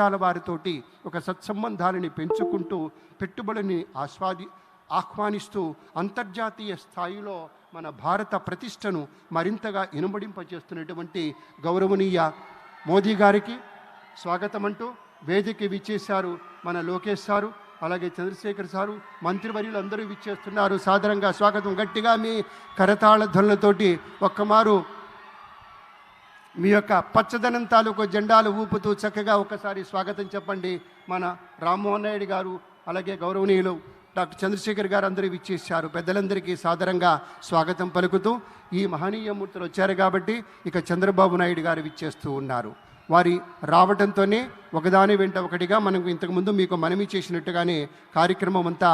చుట్టాల వారితోటి ఒక సత్సంబంధాలని పెంచుకుంటూ పెట్టుబడిని ఆస్వాది ఆహ్వానిస్తూ అంతర్జాతీయ స్థాయిలో మన భారత ప్రతిష్టను మరింతగా ఇనుమడింపజేస్తున్నటువంటి గౌరవనీయ మోదీ గారికి స్వాగతం అంటూ వేదిక విచ్చేశారు మన లోకేష్ సారు అలాగే చంద్రశేఖర్ సారు మంత్రివర్యులు అందరూ విచ్చేస్తున్నారు. సాధారణంగా స్వాగతం గట్టిగా మీ కరతాళ ధ్వనులతోటి ఒక్కమారు మీ యొక్క పచ్చదనం తాలూకు జెండాలు ఊపుతూ చక్కగా ఒకసారి స్వాగతం చెప్పండి మన రామ్మోహన్ నాయుడు గారు అలాగే గౌరవనీయులు డాక్టర్ చంద్రశేఖర్ గారు అందరూ విచ్చేసారు పెద్దలందరికీ సాదరంగా స్వాగతం పలుకుతూ ఈ మహనీయ మూర్తులు వచ్చారు కాబట్టి ఇక చంద్రబాబు నాయుడు గారు విచ్చేస్తూ ఉన్నారు. వారి రావడంతోనే ఒకదాని వెంట ఒకటిగా మనం ఇంతకుముందు మీకు మనవి చేసినట్టుగానే కార్యక్రమం అంతా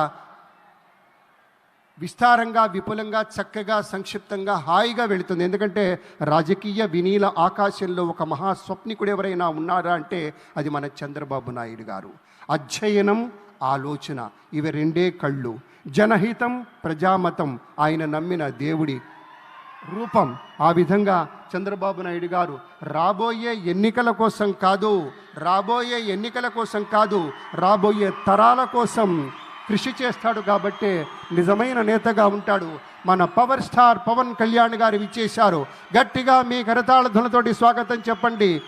విస్తారంగా విపులంగా చక్కగా సంక్షిప్తంగా హాయిగా వెళుతుంది. ఎందుకంటే రాజకీయ వినీల ఆకాశంలో ఒక మహాస్వప్నికుడు ఎవరైనా ఉన్నారా అంటే అది మన చంద్రబాబు నాయుడు గారు. అధ్యయనం ఆలోచన ఇవి రెండే కళ్ళు. జనహితం ప్రజామతం ఆయన నమ్మిన దేవుడి రూపం. ఆ విధంగా చంద్రబాబు నాయుడు గారు రాబోయే ఎన్నికల కోసం కాదు రాబోయే ఎన్నికల కోసం కాదు రాబోయే తరాల కోసం కృషి చేస్తాడు కాబట్టే నిజమైన నేతగా ఉంటాడు. మన పవర్ స్టార్ పవన్ కళ్యాణ్ గారు విచ్చేశారు. గట్టిగా మీ కరతాళ ధ్వనితోటి స్వాగతం చెప్పండి.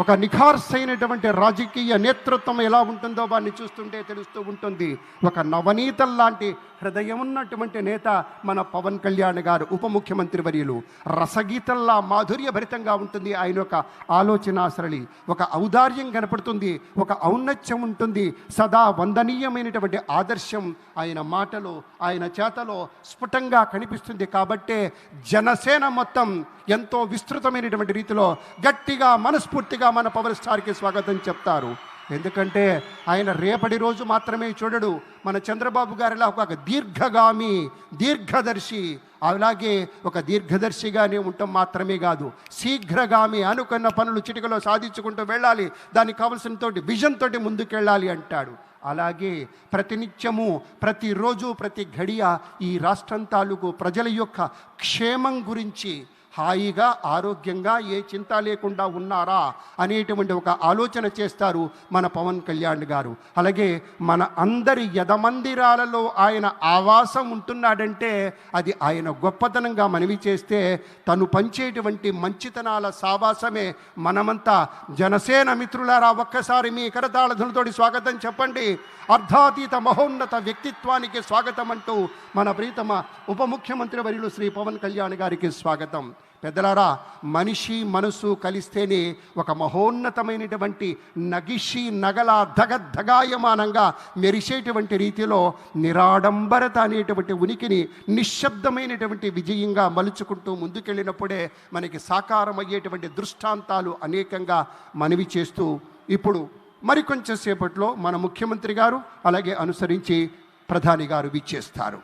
ఒక నిఖార్సైనటువంటి రాజకీయ నేతృత్వం ఎలా ఉంటుందో వారిని చూస్తుంటే తెలుస్తూ ఉంటుంది. ఒక నవనీతం లాంటి హృదయం ఉన్నటువంటి నేత మన పవన్ కళ్యాణ్ గారు ఉప ముఖ్యమంత్రి వర్యులు. రసగీతల్లా మాధుర్యభరితంగా ఉంటుంది ఆయన యొక్క ఆలోచన సరళి ఒక ఔదార్యం కనపడుతుంది ఒక ఔన్నత్యం ఉంటుంది. సదా వందనీయమైనటువంటి ఆదర్శం ఆయన మాటలో ఆయన చేతలో స్ఫుటంగా కనిపిస్తుంది. కాబట్టే జనసేన మొత్తం ఎంతో విస్తృతమైనటువంటి రీతిలో గట్టిగా మనస్ఫూర్తిగా మన పవర్ స్టార్కి స్వాగతం చెప్తారు. ఎందుకంటే ఆయన రేపటి రోజు మాత్రమే చూడడు. మన చంద్రబాబు గారిలా ఒక దీర్ఘగామి దీర్ఘదర్శి అలాగే ఒక దీర్ఘదర్శిగానే ఉండటం మాత్రమే కాదు. శీఘ్రగామి అనుకున్న పనులు చిటికలో సాధించుకుంటూ వెళ్ళాలి. దానికి కావలసిన తోటి విజన్ తోటి ముందుకెళ్ళాలి అంటాడు. అలాగే ప్రతినిత్యము ప్రతిరోజు ప్రతి గడియ ఈ రాష్ట్రం తాలూకు ప్రజల యొక్క క్షేమం గురించి హాయిగా ఆరోగ్యంగా ఏ చింత లేకుండా ఉన్నారా అనేటువంటి ఒక ఆలోచన చేస్తారు మన పవన్ కళ్యాణ్ గారు. అలాగే మన అందరి యదమందిరాలలో ఆయన ఆవాసం ఉంటున్నాడంటే అది ఆయన గొప్పతనంగా మనవి చేస్తే తను పంచేటువంటి మంచితనాల సావాసమే మనమంతా జనసేన మిత్రులారా ఒక్కసారి మీ కరతాళధులతోటి స్వాగతం చెప్పండి. అర్ధాతీత మహోన్నత వ్యక్తిత్వానికి స్వాగతం అంటూ మన ప్రీతమ ఉప ముఖ్యమంత్రి వర్యులు శ్రీ పవన్ కళ్యాణ్ గారికి స్వాగతం. పెద్దలారా మనిషి మనసు కలిస్తేనే ఒక మహోన్నతమైనటువంటి నగిషి నగల ధగద్ధగాయమానంగా మెరిసేటువంటి రీతిలో నిరాడంబరత అనేటువంటి ఉనికిని నిశ్శబ్దమైనటువంటి విజయంగా మలుచుకుంటూ ముందుకెళ్ళినప్పుడే మనకి సాకారమయ్యేటువంటి దృష్టాంతాలు అనేకంగా మనవి చేస్తూ ఇప్పుడు మరికొంచెం సేపట్లో మన ముఖ్యమంత్రి గారు అలాగే అనుసరించి ప్రధాని గారు విచ్చేస్తారు.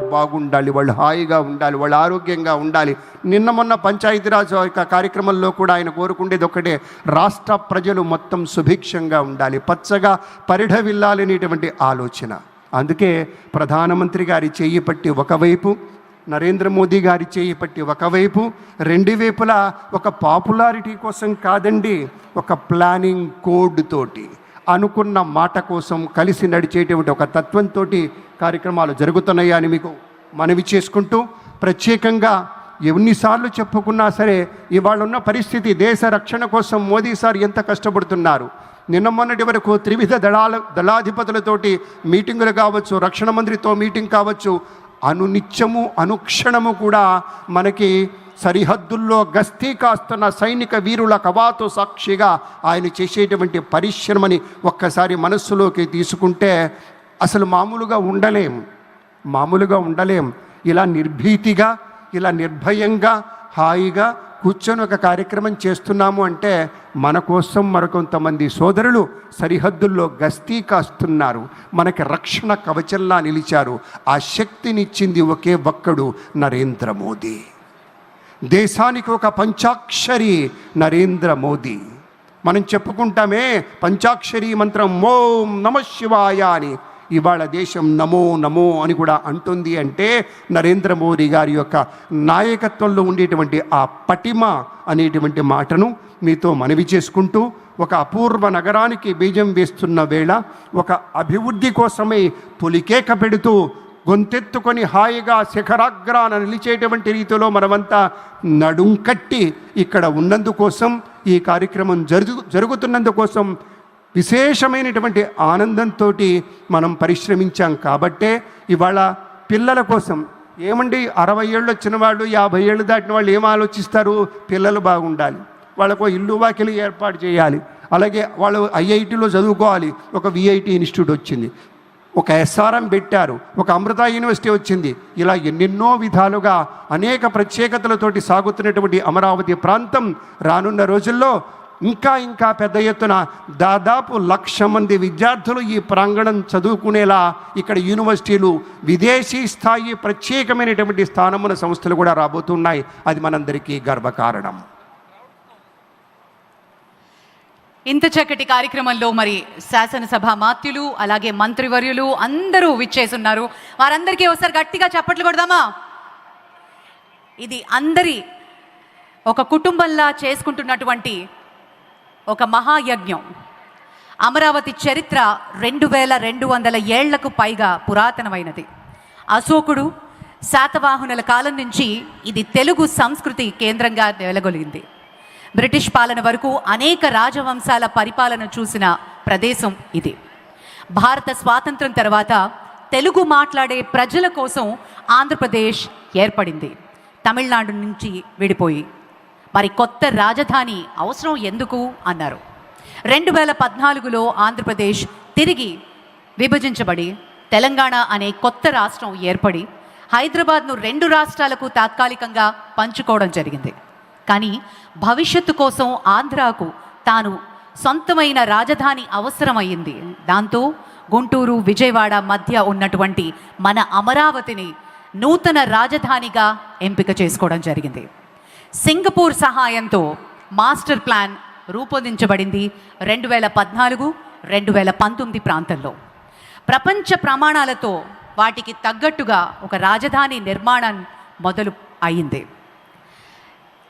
బాగుండాలి వాళ్ళు హాయిగా ఉండాలి వాళ్ళు ఆరోగ్యంగా ఉండాలి. నిన్న మొన్న పంచాయతీరాజ్ యొక్క కార్యక్రమంలో కూడా ఆయన కోరుకుండేది ఒకటే రాష్ట్ర ప్రజలు మొత్తం సుభిక్షంగా ఉండాలి పచ్చగా పరిఢవిల్లాలనేటువంటి ఆలోచన. అందుకే ప్రధానమంత్రి గారి చేయి పట్టి ఒకవైపు నరేంద్ర మోదీ గారి చేయి పట్టి ఒకవైపు రెండు వైపులా ఒక పాపులారిటీ కోసం కాదండి ఒక ప్లానింగ్ కోడ్ తోటి. అనుకున్న మాట కోసం కలిసి నడిచేటువంటి ఒక తత్వంతో కార్యక్రమాలు జరుగుతున్నాయని మీకు మనవి చేసుకుంటూ ప్రత్యేకంగా ఎన్నిసార్లు చెప్పుకున్నా సరే ఇవాళ ఉన్న పరిస్థితి దేశ రక్షణ కోసం మోదీ సార్ ఎంత కష్టపడుతున్నారు. నిన్న మొన్నటి వరకు త్రివిధ దళాల దళాధిపతులతోటి మీటింగులు కావచ్చు రక్షణ మంత్రితో మీటింగ్ కావచ్చు అనునిత్యము అనుక్షణము కూడా మనకి సరిహద్దుల్లో గస్తీ కాస్తున్న సైనిక వీరుల కవాతు సాక్షిగా ఆయన చేసేటువంటి పరిశ్రమని ఒక్కసారి మనస్సులోకి తీసుకుంటే అసలు మామూలుగా ఉండలేం. మామూలుగా ఉండలేం. ఇలా నిర్భీతిగా ఇలా నిర్భయంగా హాయిగా కూర్చొని ఒక కార్యక్రమం చేస్తున్నాము అంటే మన కోసం మరికొంతమంది సోదరులు సరిహద్దుల్లో గస్తీ కాస్తున్నారు. మనకి రక్షణ కవచంలా నిలిచారు. ఆ శక్తినిచ్చింది ఒకే ఒక్కడు నరేంద్ర మోదీ. దేశానికి ఒక పంచాక్షరి నరేంద్ర మోదీ. మనం చెప్పుకుంటామే పంచాక్షరి మంత్రం ఓం నమ శివాయ అని. ఇవాళ దేశం నమో నమో అని కూడా అంటుంది అంటే నరేంద్ర మోదీ గారి యొక్క నాయకత్వంలో ఉండేటువంటి ఆ పటిమ అనేటువంటి మాటను మీతో మనవి చేసుకుంటూ ఒక అపూర్వ నగరానికి బీజం వేస్తున్న వేళ ఒక అభివృద్ధి కోసమే పులికేక పెడుతూ గొంతెత్తుకొని హాయిగా శిఖరాగ్రాన నిలిచేటువంటి రీతిలో మనమంతా నడుం కట్టి ఇక్కడ ఉన్నందుకోసం ఈ కార్యక్రమం జరుగు జరుగుతున్నందుకోసం విశేషమైనటువంటి ఆనందంతో మనం పరిశ్రమించాం కాబట్టే ఇవాళ పిల్లల కోసం ఏమండి అరవై ఏళ్ళు వచ్చిన వాళ్ళు యాభై ఏళ్ళు దాటిన వాళ్ళు ఏం ఆలోచిస్తారు? పిల్లలు బాగుండాలి. వాళ్ళకు ఇల్లు వాకిలి ఏర్పాటు చేయాలి. అలాగే వాళ్ళు ఐఐటిలో చదువుకోవాలి. ఒక విఐటి ఇన్స్టిట్యూట్ వచ్చింది. ఒక ఎస్ఆర్ఎం పెట్టారు. ఒక అమృత యూనివర్సిటీ వచ్చింది. ఇలా ఎన్నెన్నో విధాలుగా అనేక ప్రత్యేకతలతోటి సాగుతున్నటువంటి అమరావతి ప్రాంతం రానున్న రోజుల్లో ఇంకా ఇంకా పెద్ద ఎత్తున దాదాపు లక్ష మంది విద్యార్థులు ఈ ప్రాంగణం చదువుకునేలా ఇక్కడ యూనివర్సిటీలు విదేశీ స్థాయి ప్రత్యేకమైనటువంటి స్థానమున సంస్థలు కూడా రాబోతున్నాయి. అది మనందరికీ గర్వకారణం. ఇంత చక్కటి కార్యక్రమంలో మరి శాసనసభ మాత్యులు అలాగే మంత్రివర్యులు అందరూ విచ్చేసున్నారు. వారందరికీ ఒకసారి గట్టిగా చప్పట్లు కొడదామా? ఇది అందరి ఒక కుటుంబంలా చేసుకుంటున్నటువంటి ఒక మహాయజ్ఞం. అమరావతి చరిత్ర రెండు వేల రెండు వందల ఏళ్ళకు పైగా పురాతనమైనది. అశోకుడు శాతవాహనుల కాలం నుంచి ఇది తెలుగు సంస్కృతి కేంద్రంగా వెలగొలిగింది బ్రిటిష్ పాలన వరకు అనేక రాజవంశాల పరిపాలన చూసిన ప్రదేశం ఇది. భారత స్వాతంత్రం తర్వాత తెలుగు మాట్లాడే ప్రజల కోసం ఆంధ్రప్రదేశ్ ఏర్పడింది. తమిళనాడు నుంచి విడిపోయి. మరి కొత్త రాజధాని అవసరం ఎందుకు? అన్నారు. రెండు వేల పద్నాలుగులో ఆంధ్రప్రదేశ్ తిరిగి విభజించబడి తెలంగాణ అనే కొత్త రాష్ట్రం ఏర్పడి హైదరాబాద్ను రెండు రాష్ట్రాలకు తాత్కాలికంగా పంచుకోవడం జరిగింది. కానీ భవిష్యత్తు కోసం ఆంధ్రాకు తాను సొంతమైన రాజధాని అవసరమైంది దాంతో గుంటూరు విజయవాడ మధ్య ఉన్నటువంటి మన అమరావతిని నూతన రాజధానిగా ఎంపిక చేసుకోవడం జరిగింది. సింగపూర్ సహాయంతో మాస్టర్ ప్లాన్ రూపొందించబడింది రెండు వేల పద్నాలుగు రెండు వేల పంతొమ్మిది ప్రాంతంలో. ప్రపంచ ప్రమాణాలతో వాటికి తగ్గట్టుగా ఒక రాజధాని నిర్మాణం మొదలు అయింది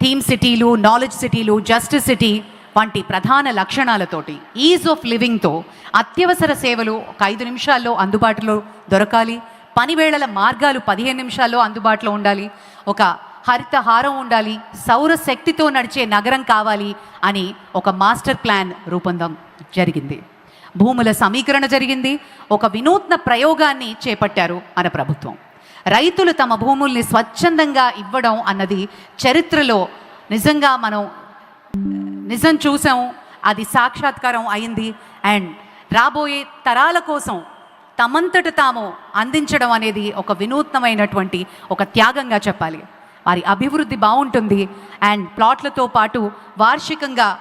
థీమ్ సిటీలు నాలెడ్జ్ సిటీలు జస్టిస్ సిటీ వంటి ప్రధాన లక్షణాలతోటి ఈజ్ ఆఫ్ లివింగ్తో అత్యవసర సేవలు ఒక ఐదు నిమిషాల్లో అందుబాటులో దొరకాలి. పనివేళల మార్గాలు పదిహేను నిమిషాల్లో అందుబాటులో ఉండాలి. ఒక హరితహారం ఉండాలి. సౌర శక్తితో నడిచే నగరం కావాలి అని ఒక మాస్టర్ ప్లాన్ రూపొందం జరిగింది. భూముల సమీకరణ జరిగింది. ఒక వినూత్న ప్రయోగాన్ని చేపట్టారు మన ప్రభుత్వం. రైతులు తమ భూముల్ని స్వచ్ఛందంగా ఇవ్వడం అన్నది చరిత్రలో నిజంగా మనం నిజం చూసాం అది సాక్షాత్కారం అయింది. అండ్ రాబోయే తరాల కోసం తమంతట తాము అందించడం అనేది ఒక వినూత్నమైనటువంటి ఒక త్యాగంగా చెప్పాలి. వారి అభివృద్ధి బాగుంటుంది. అండ్ ప్లాట్లతో పాటు వార్షికంగా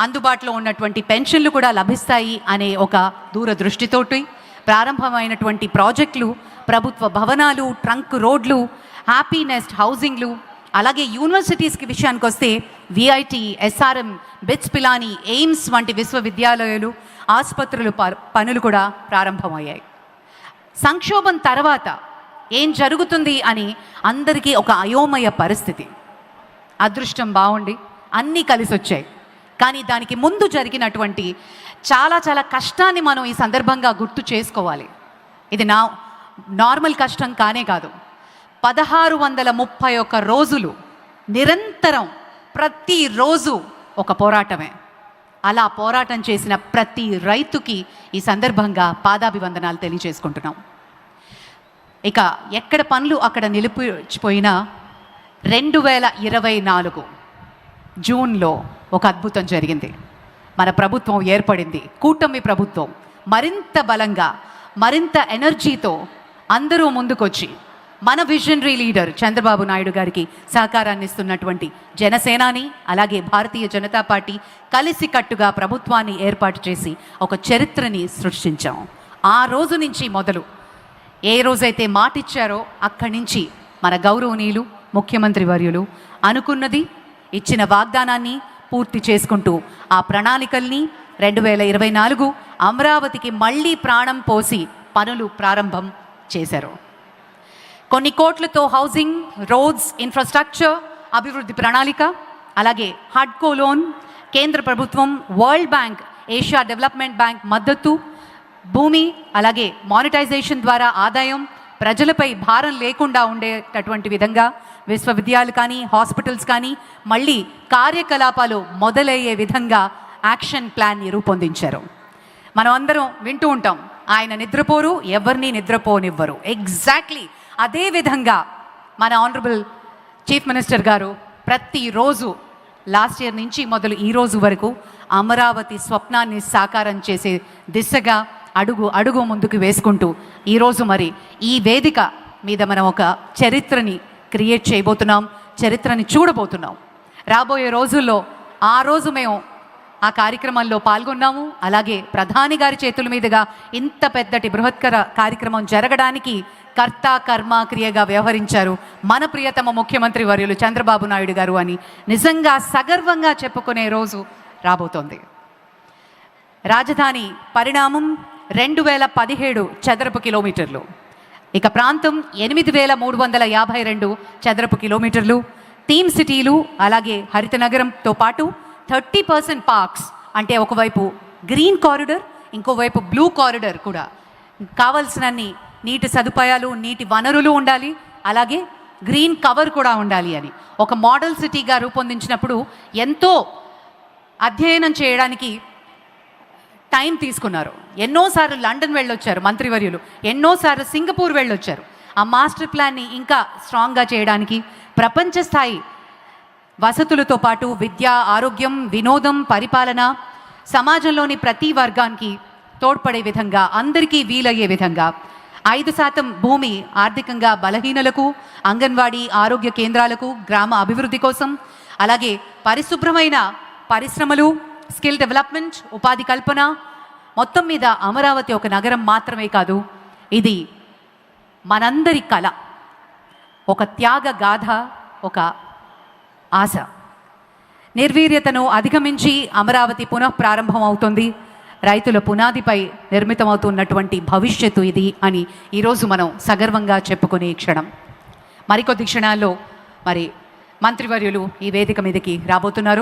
అందుబాటులో ఉన్నటువంటి పెన్షన్లు కూడా లభిస్తాయి అనే ఒక దూరదృష్టితోటి ప్రారంభమైనటువంటి ప్రాజెక్టులు ప్రభుత్వ భవనాలు ట్రంక్ రోడ్లు హ్యాపీ నెస్ట్ హౌసింగ్లు అలాగే యూనివర్సిటీస్కి విషయానికి వస్తే VIT SRM BITS Pilani AIIMS వంటి విశ్వవిద్యాలయాలు ఆసుపత్రులు ప- పనులు కూడా ప్రారంభమయ్యాయి. సంక్షోభం తర్వాత ఏం జరుగుతుంది అని అందరికీ ఒక అయోమయ పరిస్థితి. అదృష్టం బాగుండి అన్నీ కలిసి వచ్చాయి కానీ దానికి ముందు జరిగినటువంటి చాలా చాలా కష్టాన్ని మనం ఈ సందర్భంగా గుర్తు చేసుకోవాలి. ఇది నా నార్మల్ కష్టం కానే కాదు. పదహారు వందల ముప్పై ఒక్క రోజులు నిరంతరం ప్రతిరోజు ఒక పోరాటమే. అలా పోరాటం చేసిన ప్రతి రైతుకి ఈ సందర్భంగా పాదాభివందనాలు తెలియజేసుకుంటున్నాం. ఇక ఎక్కడ పనులు అక్కడ నిలిపిపోయినా రెండు వేల ఇరవై నాలుగు జూన్లో ఒక అద్భుతం జరిగింది. మన ప్రభుత్వం ఏర్పడింది. కూటమి ప్రభుత్వం మరింత బలంగా మరింత ఎనర్జీతో అందరూ ముందుకొచ్చి మన విజనరీ లీడర్ చంద్రబాబు నాయుడు గారికి సహకారాన్ని ఇస్తున్నటువంటి జనసేనాని అలాగే భారతీయ జనతా పార్టీ కలిసికట్టుగా ప్రభుత్వాన్ని ఏర్పాటు చేసి ఒక చరిత్రని సృష్టించాం. ఆ రోజు నుంచి మొదలు ఏ రోజైతే మాటిచ్చారో అక్కడి నుంచి మన గౌరవనీయులు ముఖ్యమంత్రి వర్యులు అనుకున్నది ఇచ్చిన వాగ్దానాన్ని పూర్తి చేసుకుంటూ ఆ ప్రణాళికల్ని రెండు వేల ఇరవై నాలుగు అమరావతికి మళ్ళీ ప్రాణం పోసి పనులు ప్రారంభం చేశారు. కొన్ని కోట్లతో హౌసింగ్ రోడ్స్ ఇన్ఫ్రాస్ట్రక్చర్ అభివృద్ధి ప్రణాళిక అలాగే హడ్కో లోన్ కేంద్ర ప్రభుత్వం World Bank Asia Development Bank మద్దతు భూమి అలాగే మానిటైజేషన్ ద్వారా ఆదాయం ప్రజలపై భారం లేకుండా ఉండేటటువంటి విధంగా విశ్వవిద్యాలయాలు కానీ హాస్పిటల్స్ కానీ మళ్ళీ కార్యకలాపాలు మొదలయ్యే విధంగా యాక్షన్ ప్లాన్ని రూపొందించారు. మనం అందరం వింటూ ఉంటాం ఆయన నిద్రపోరు ఎవరిని నిద్రపోనివ్వరు. ఎగ్జాక్ట్లీ అదే విధంగా మన ఆనరబుల్ చీఫ్ మినిస్టర్ గారు ప్రతిరోజు లాస్ట్ ఇయర్ నుంచి మొదలు ఈ రోజు వరకు అమరావతి స్వప్నాన్ని సాకారం చేసే దిశగా అడుగు అడుగు ముందుకు వేసుకుంటూ ఈరోజు మరి ఈ వేదిక మీద మనం ఒక చరిత్రని క్రియేట్ చేయబోతున్నాం చరిత్రని చూడబోతున్నాం. రాబోయే రోజుల్లో ఆ రోజు మేము ఆ కార్యక్రమంలో పాల్గొన్నాము. అలాగే ప్రధాని గారి చేతుల మీదుగా ఇంత పెద్దటి బృహత్కర కార్యక్రమం జరగడానికి కర్త కర్మ క్రియగా వ్యవహరించారు మన ప్రియతమ ముఖ్యమంత్రి వర్యులు చంద్రబాబు నాయుడు గారు అని. నిజంగా సగర్వంగా చెప్పుకునే రోజు రాబోతోంది. రాజధాని పరిణామం రెండు వేల పదిహేడు చదరపు కిలోమీటర్లు. ఇక ప్రాంతం ఎనిమిది వేల మూడు వందల యాభై రెండు చదరపు కిలోమీటర్లు. థీమ్ సిటీలు అలాగే హరిత నగరంతో పాటు థర్టీ పర్సెంట్ పార్క్స్ అంటే ఒకవైపు గ్రీన్ కారిడర్ ఇంకోవైపు బ్లూ కారిడర్ కూడా. కావలసినన్ని నీటి సదుపాయాలు నీటి వనరులు ఉండాలి అలాగే గ్రీన్ కవర్ కూడా ఉండాలి అని. ఒక మోడల్ సిటీగా రూపొందించినప్పుడు ఎంతో అధ్యయనం చేయడానికి టైం తీసుకున్నారు. ఎన్నోసార్లు లండన్ వెళ్ళొచ్చారు మంత్రివర్యులు. ఎన్నోసార్లు సింగపూర్ వెళ్ళొచ్చారు. ఆ మాస్టర్ ప్లాన్ని ఇంకా స్ట్రాంగ్గా చేయడానికి ప్రపంచ స్థాయి వసతులతో పాటు విద్య ఆరోగ్యం వినోదం పరిపాలన సమాజంలోని ప్రతి వర్గానికి తోడ్పడే విధంగా అందరికీ వీలయ్యే విధంగా ఐదు శాతం భూమి ఆర్థికంగా బలహీనలకు అంగన్వాడీ ఆరోగ్య కేంద్రాలకు గ్రామ అభివృద్ధి కోసం అలాగే పరిశుభ్రమైన పరిశ్రమలు స్కిల్ డెవలప్మెంట్ ఉపాధి కల్పన మొత్తం మీద అమరావతి ఒక నగరం మాత్రమే కాదు ఇది మనందరి కళ ఒక త్యాగ గాథ ఒక ఆశ. నిర్వీర్యతను అధిగమించి అమరావతి పునః ప్రారంభం అవుతుంది రైతుల పునాదిపై నిర్మితమవుతున్నటువంటి భవిష్యత్తు ఇది అని ఈరోజు మనం సగర్వంగా చెప్పుకునే క్షణం. మరికొద్ది క్షణాల్లో మరి మంత్రివర్యులు ఈ వేదిక మీదకి రాబోతున్నారు.